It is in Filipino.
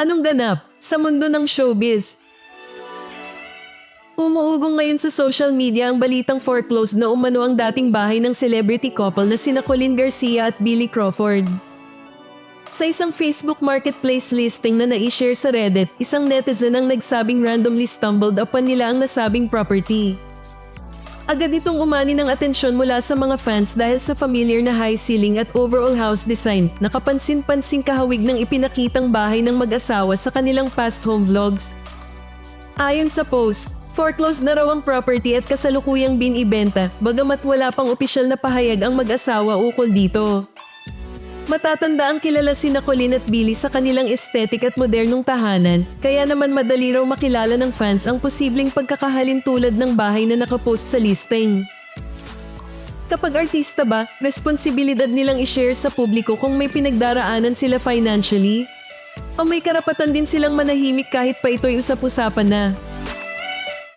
Anong ganap sa mundo ng showbiz? Umuugong ngayon sa social media ang balitang foreclosed na umano ang dating bahay ng celebrity couple na sina Colin Garcia at Billy Crawford. Sa isang Facebook marketplace listing na nai-share sa Reddit, isang netizen ang nagsabing randomly stumbled upon nila ang nasabing property. Agad itong umani ng atensyon mula sa mga fans dahil sa familiar na high ceiling at overall house design na kapansin-pansing kahawig ng ipinakitang bahay ng mag-asawa sa kanilang past home vlogs. Ayon sa post, foreclosed na raw ang property at kasalukuyang binibenta bagamat wala pang opisyal na pahayag ang mag-asawa ukol dito. Matatanda ang kilala si Colin at Billy sa kanilang estetik at modernong tahanan, kaya naman madali raw makilala ng fans ang posibleng pagkakahalin tulad ng bahay na nakapost sa listing. Kapag artista ba, responsibilidad nilang i-share sa publiko kung may pinagdaraanan sila financially? O may karapatan din silang manahimik kahit pa ito'y usap-usapan na?